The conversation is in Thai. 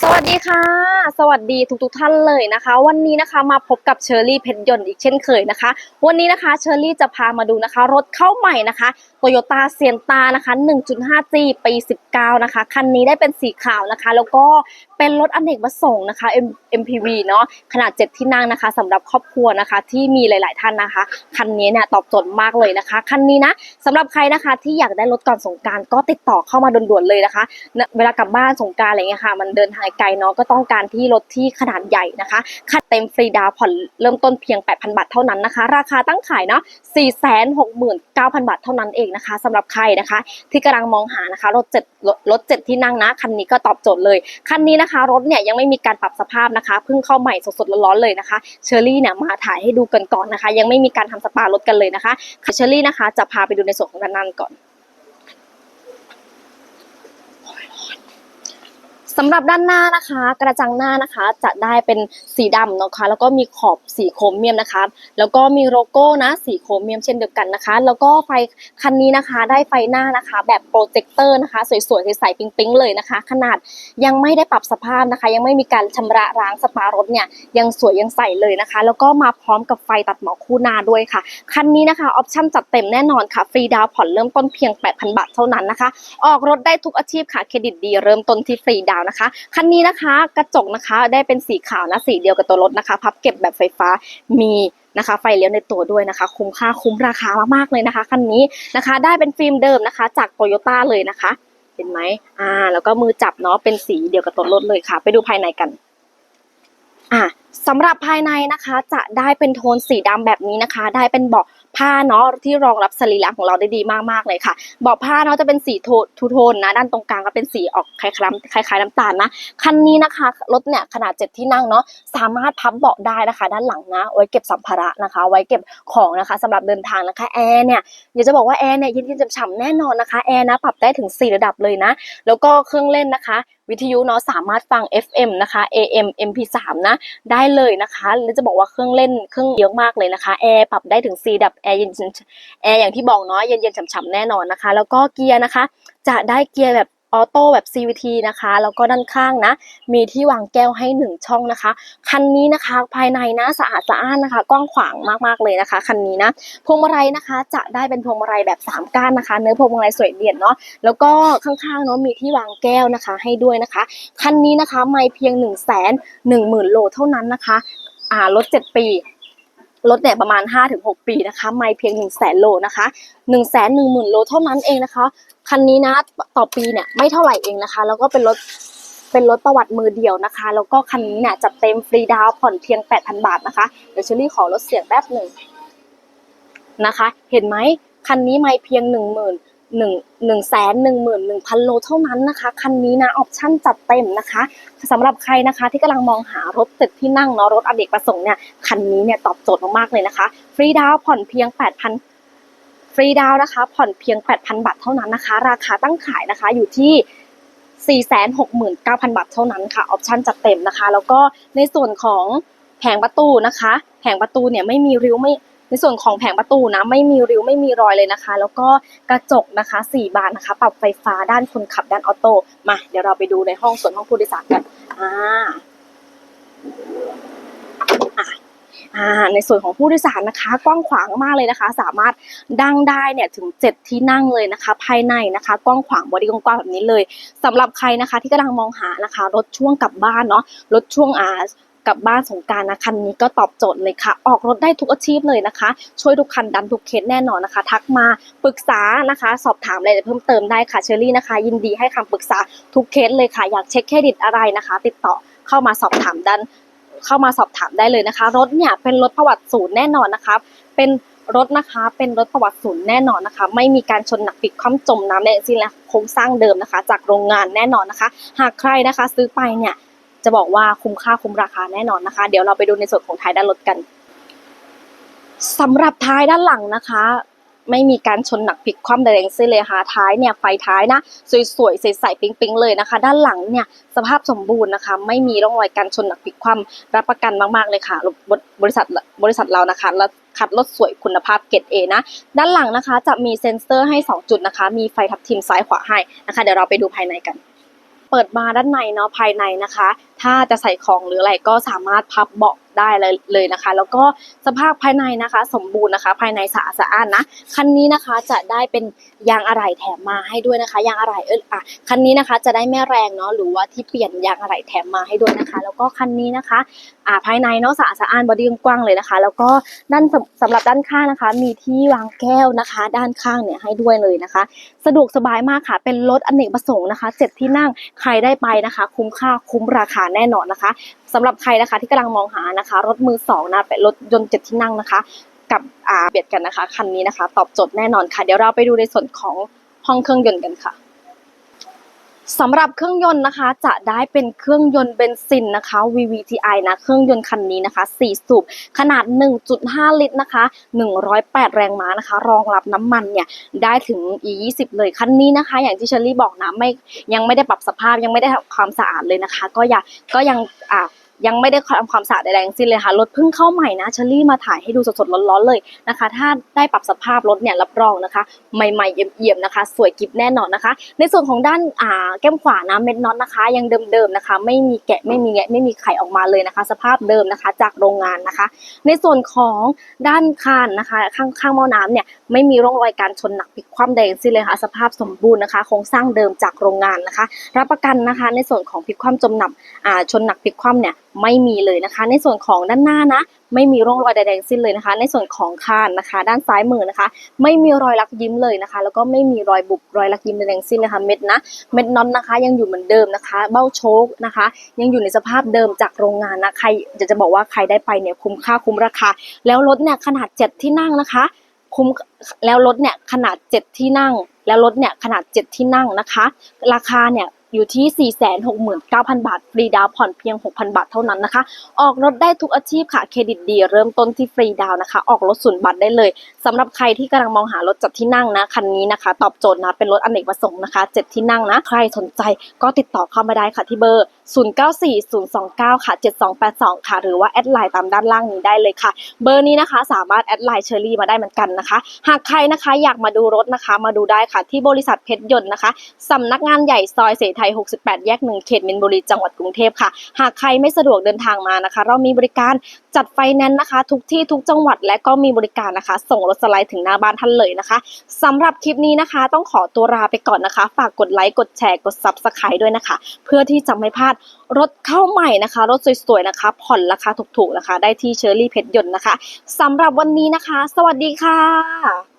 สวัสดีค่ะ สวัสดีทุกๆท่านเลยนะคะ วันนี้นะคะมาพบกับเชอรี่เพชรยนต์อีกเช่นเคยนะคะ วันนี้นะคะเชอรี่จะพามาดูนะคะ รถเข้าใหม่นะคะ โตโยต้าเซียนตานะคะ 1.5G ปี 19 นะคะ คันนี้ได้เป็นสีขาวนะคะ แล้วก็เป็นรถอเนกประสงค์นะคะ MPV เนาะขนาด 7 ที่นั่งนะคะสำหรับครอบครัวนะคะ ที่มีหลาย ๆ ท่านนะคะ คันนี้เนี่ยตอบโจทย์มากเลยนะคะ คันนี้นะสำหรับใครนะคะที่อยากได้รถก่อนสงการก็ติดต่อเข้ามาด่วนๆเลยนะคะ เวลากลับบ้านสงการอะไรเงี้ยค่ะ มันเดินทางไกลเนาะก็ต้องการที่รถที่ขนาดใหญ่นะคะคัดเต็มฟรีดาวผ่อนเริ่มต้นเพียง 8,000 บาทเท่านั้นนะคะ ราคาตั้งขายเนาะ469,000 บาทเท่านั้นเองนะคะสำหรับใครนะคะ ที่กำลังมองหานะคะรถเจ็ดรถเจ็ดที่นั่งนะคันนี้ก็ตอบโจทย์เลยคันนี้นะคะ รถเนี่ยยังไม่มีการปรับสภาพนะคะเพิ่งเข้าใหม่สดๆร้อนๆเลยนะคะเชอรี่เนี่ยมาถ่ายให้ดูกันก่อนนะคะ ยังไม่มีการทำสปารถกันเลยนะคะเชอรี่นะคะ จะพาไปดูในส่วนของด้านนั้นก่อน สำหรับด้านหน้านะคะ กระจังหน้านะคะจะได้เป็นสีดำนะคะ แล้วก็มีขอบสีโครเมียมนะคะ แล้วก็มีโลโก้นะสีโครเมียมเช่นเดียวกันนะคะ แล้วก็ไฟคันนี้นะคะ ได้ไฟหน้านะคะ แบบโปรเจคเตอร์นะคะ สวยๆใสๆปิ๊งๆเลยนะคะ ขนาดยังไม่ได้ปรับสภาพนะคะ ยังไม่มีการชำระล้างสปารถเนี่ยยังสวยยังใสเลยนะคะ แล้วก็มาพร้อมกับไฟตัดหมอกคู่หน้าด้วยค่ะคันนี้นะคะออปชั่นจัดเต็มแน่นอนค่ะฟรีดาวผ่อนเริ่มต้นเพียง 8,000 บาทเท่านั้นนะคะ ออกรถได้ทุกอาชีพค่ะเครดิตดีเริ่มต้นที่ฟรีดาวน์นะคะ คันนี้นะคะกระจกนะคะได้เป็นสีขาวนะสีเดียวกับตัวรถนะคะ พับเก็บแบบไฟฟ้ามีนะคะไฟเลี้ยวในตัวด้วยนะคะ คุ้มค่าคุ้มราคามากๆเลยนะคะคันนี้นะคะ ได้เป็นฟิล์มเดิมนะคะ จากโตโยต้าเลยนะคะ เห็นไหมอ่า แล้วก็มือจับเนาะเป็นสีเดียวกับตัวรถเลยค่ะ ไปดูภายในกัน อ่า สำหรับภายในนะคะจะได้เป็นโทนสีดำแบบนี้นะคะ ได้เป็นเบาะผ้าเนาะที่รองรับสรีระของเราได้ดีมากๆเลยค่ะเบาะผ้าเนาะจะเป็นสีโทนทูโทนนะด้านตรงกลางก็เป็นสีออกคล้ายๆคล้ายๆน้ำตาลนะคันนี้นะคะรถเนี่ยขนาดเจ็ดที่นั่งเนาะสามารถพับเบาะได้นะคะ ด้านหลังนะไว้เก็บสัมภาระนะคะ ไว้เก็บของนะคะสำหรับเดินทางนะคะแอร์เนี่ยอยากจะบอกว่าแอร์เนี่ยเย็นๆฉ่ำๆแน่นอนนะคะแอร์นะปรับได้ถึง 4 ระดับเลยนะ แล้วก็เครื่องเล่นนะคะ วิทยุเนาะสามารถฟัง FM นะคะ AM MP3 นะได้เลยนะคะแล้วจะบอกว่าเครื่องเล่นเครื่องเยอะมากเลยนะคะแอร์ปรับได้ถึง 4 ดับแอร์เย็นแอร์อย่างที่บอกเนาะเย็นๆฉ่ำๆแน่นอนนะคะ แล้วก็เกียร์นะคะ จะได้เกียร์แบบ ออโต้แบบ CVT นะคะ แล้วก็ด้านข้างนะ มีที่วางแก้วให้หนึ่งช่องนะคะ คันนี้นะคะภายในนะสะอาดสะอ้านนะคะ กว้างขวางมากๆเลยนะคะ คันนี้นะ พวงมาลัยนะคะ จะได้เป็นพวงมาลัยแบบ 3 ก้านนะคะ เนื้อพวงมาลัยสวยเด่นเนาะ แล้วก็ข้างๆเนาะมีที่วางแก้วนะคะให้ด้วยนะคะ คันนี้นะคะไม่เพียง1นึ่งแสนหนึ่งหมื่นโลเท่านั้นนะคะ อ่ารถ 7 ปีรถเนี่ยประมาณ 5-6 ปีนะคะ ไม่เพียง 1 0 0 0 0แสนโลนะคะ 1 1 0 0 0 0 โลเท่านั้นเองนะคะ คันนี้นะต่อปีเนี่ยไม่เท่าไหร่เองนะคะ แล้วก็เป็นรถเป็นรถประวัติมือเดียวนะคะ แล้วก็คันนี้เนี่ยจัดเต็มฟรีดาวน์ผ่อนเพียง 8,000 บาทนะคะ เดี๋ยวเชอรี่ขอลดเสียงแป๊บหนึ่งนะคะ เห็นไหมคันนี้ไม่เพียง 1 0 0 0 0หนึ่งหนึ่งแสนหนึ่งหมื่นหนึ่งพันโลเท่านั้นนะคะ คันนี้นะออปชั่นจัดเต็มนะคะสำหรับใครนะคะที่กำลังมองหารถเจ็ดที่นั่งเนาะรถอเนกประสงค์เนี่ยคันนี้เนี่ยตอบโจทย์มากๆเลยนะคะ ฟรีดาวน์ผ่อนเพียงแปดพัน ฟรีดาวนะคะ ผ่อนเพียงแปดพันบาทเท่านั้นนะคะ ราคาตั้งขายนะคะอยู่ที่ 469,000 บาทเท่านั้นค่ะออปชั่นจัดเต็มนะคะ แล้วก็ในส่วนของแผงประตูนะคะ แผงประตูเนี่ยไม่มีริ้วไม่ในส่วนของแผงประตูนะไม่มีริ้วไม่มีรอยเลยนะคะ แล้วก็กระจกนะคะสี่บานนะคะ ปรับไฟฟ้าด้านคนขับด้านออโต้มาเดี๋ยวเราไปดูในห้องส่วนห้องผู้โดยสารกันอ่า ในส่วนของผู้โดยสารนะคะกว้างขวางมากเลยนะคะ สามารถดังได้เนี่ยถึง 7 ที่นั่งเลยนะคะ ภายในนะคะกว้างขวางบริกว้างแบบนี้เลยสำหรับใครนะคะที่กำลังมองหานะคะรถช่วงกลับบ้านเนาะรถช่วงอ่ากลับบ้านสงการนะคันนี้ก็ตอบโจทย์เลยค่ะ ออกรถได้ทุกอาชีพเลยนะคะ ช่วยทุกคันดันทุกเคสแน่นอนนะคะ ทักมาปรึกษานะคะ สอบถามอะไรเพิ่มเติมได้ค่ะเชอรี่นะคะ ยินดีให้คำปรึกษาทุกเคสเลยค่ะ อยากเช็คเครดิตอะไรนะคะ ติดต่อเข้ามาสอบถามดัน เข้ามาสอบถามได้เลยนะคะ รถเนี่ยเป็นรถประวัติศูนย์แน่นอนนะคะ เป็นรถนะคะเป็นรถประวัติศูนย์แน่นอนนะคะ ไม่มีการชนหนักปิดคว่ำจมน้ำในสิ่งและโครงสร้างเดิมนะคะ จากโรงงานแน่นอนนะคะ หากใครนะคะซื้อไปเนี่ยจะบอกว่าคุ้มค่าคุ้มราคาแน่นอนนะคะ เดี๋ยวเราไปดูในส่วนของท้ายด้านรถกันสำหรับท้ายด้านหลังนะคะ ไม่มีการชนหนักพลิกคว่ำใดๆสิ้นเลยค่ะท้ายเนี่ยไฟท้ายนะ สวยๆใสๆปิ๊งๆเลยนะคะ ด้านหลังเนี่ยสภาพสมบูรณ์นะคะ ไม่มีร่องรอยการชนหนักพลิกคว่ำรับประกันมากๆเลยค่ะบริษัทบริษัทเรานะคะแล้วคัดรถสวยคุณภาพเกรดเอนะ ด้านหลังนะคะจะมีเซ็นเซอร์ให้ 2 จุดนะคะ มีไฟทับทิมซ้ายขวาให้นะคะ เดี๋ยวเราไปดูภายในกัน เปิดมาด้านในเนาะภายในนะคะ ถ้าจะใส่ของหรืออะไรก็สามารถพับเบาะได้เลยเลยนะคะ แล้วก็สภาพภายในนะคะ สมบูรณ์นะคะ ภายในสะอาดสะอ้านนะคันนี้นะคะจะได้เป็นยางอะไหล่แถมมาให้ด้วยนะคะยางอะไหล่เอออะคันนี้นะคะจะได้แม่แรงเนาะหรือว่าที่เปลี่ยนยางอะไหล่แถมมาให้ด้วยนะคะ แล้วก็คันนี้นะคะอ่าภายในเนาะสะอาดสะอ้านบอดี้กว้างเลยนะคะ แล้วก็ด้านสำสำหรับด้านข้างนะคะ มีที่วางแก้วนะคะ ด้านข้างเนี่ยให้ด้วยเลยนะคะ สะดวกสบายมากค่ะเป็นรถอเนกประสงค์นะคะเจ็ดที่นั่งใครได้ไปนะคะ คุ้มค่าคุ้มราคาแน่นอนนะคะสำหรับใครนะคะที่กำลังมองหานะคะ รถมือสองนะเป็นรถยนต์เจ็ดที่นั่งนะคะ กับอ่าเบียดกันนะคะคันนี้นะคะ ตอบโจทย์แน่นอนค่ะ เดี๋ยวเราไปดูในส่วนของห้องเครื่องยนต์กันค่ะ สำหรับเครื่องยนต์นะคะจะได้เป็นเครื่องยนต์เบนซินนะคะ VVTi นะเครื่องยนต์คันนี้นะคะ 4 สูบขนาด 1.5 ลิตรนะคะ 108 แรงม้านะคะ รองรับน้ำมันเนี่ยได้ถึง E20 เลยคันนี้นะคะ อย่างที่เชอรี่บอกนะไม่ยังไม่ได้ปรับสภาพยังไม่ได้ทำความสะอาดเลยนะคะ ก็อย่าก็ยังอ่า ยังไม่ได้ทำความสะอาดใดๆทั้งสิ้นเลยค่ะรถเพิ่งเข้าใหม่นะเชอรี่มาถ่ายให้ดูสดๆร้อนๆเลยนะคะ ถ้าได้ปรับสภาพรถเนี่ยรับรองนะคะ ใหม่ๆเอี่ยมๆนะคะ สวยกิฟแน่นอนนะคะ ในส่วนของด้านอ่าแก้มขวานะเม็ดน็อตนะคะ ยังเดิมๆนะคะ ไม่มีแกะไม่มีแงะไม่มีไข่ออกมาเลยนะคะ สภาพเดิมนะคะ จากโรงงานนะคะ ในส่วนของด้านคานนะคะ ข้างข้างหม้อน้ำเนี่ยไม่มีร่องรอยการชนหนักพลิกคว่ำใดทั้งสิ้นเลยค่ะ สภาพสมบูรณ์นะคะโครงสร้างเดิมจากโรงงานนะคะ รับประกันนะคะ ในส่วนของพลิกคว่ำจมหนับอ่าชนหนักพลิกคว่ำเนี่ยไม่มีเลยนะคะ ในส่วนของด้านหน้านะ ไม่มีร่องรอยใดๆสิ้นเลยนะคะ ในส่วนของคานนะคะ ด้านซ้ายมือนะคะ ไม่มีรอยลักยิ้มเลยนะคะ แล้วก็ไม่มีรอยบุบรอยลักยิ้มใดๆสิ้นนะคะ เม็ดนะ เม็ดน็อตนะคะ ยังอยู่เหมือนเดิมนะคะ เบ้าโชคนะคะ ยังอยู่ในสภาพเดิมจากโรงงานนะใครอยากจะบอกว่าใครได้ไปเนี่ยคุ้มค่าคุ้มราคา แล้วรถเนี่ยขนาดเจ็ดที่นั่งนะคะคุ้มแล้วรถเนี่ยขนาดเจ็ดที่นั่ง แล้วรถเนี่ยขนาดเจ็ดที่นั่งนะคะ ราคาเนี่ย อยู่ที่ 469,000 บาท ฟรีดาวผ่อนเพียง 6,000 บาทเท่านั้นนะคะ ออกรถได้ทุกอาชีพค่ะ เครดิตดี เริ่มต้นที่ฟรีดาวนะคะ ออกรถศูนย์บาทได้เลยสำหรับใครที่กำลังมองหารถจัดที่นั่งนะ คันนี้นะคะ ตอบโจทย์นะ เป็นรถอเนกประสงค์นะคะ 7 ที่นั่งนะ ใครสนใจก็ติดต่อเข้ามาได้ค่ะที่เบอร์ 094029 ค่ะ 7282 ค่ะ หรือว่าแอดไลน์ตามด้านล่างนี้ได้เลยค่ะ เบอร์นี้นะคะ สามารถแอดไลน์เชอรี่มาได้เหมือนกันนะคะ หากใครนะคะอยากมาดูรถนะคะ มาดูได้ค่ะที่บริษัทเพชรยนต์นะคะสำนักงานใหญ่ซอยเสไทย 68 แยก 1 เขตมินบุรี จังหวัดกรุงเทพค่ะ หากใครไม่สะดวกเดินทางมานะคะ เรามีบริการจัดไฟแนนซ์นะคะ ทุกที่ทุกจังหวัดและก็มีบริการนะคะ ส่งรถสไลด์ถึงหน้าบ้านท่านเลยนะคะสำหรับคลิปนี้นะคะ ต้องขอตัวลาไปก่อนนะคะ ฝากกดไลค์กดแชร์กด Subscribe ด้วยนะคะ เพื่อที่จะไม่พลาดรถเข้าใหม่นะคะ รถสวยๆนะคะ ผ่อนราคาถูกๆนะคะ ได้ที่เชอรี่เพชรยนต์นะคะสำหรับวันนี้นะคะ สวัสดีค่ะ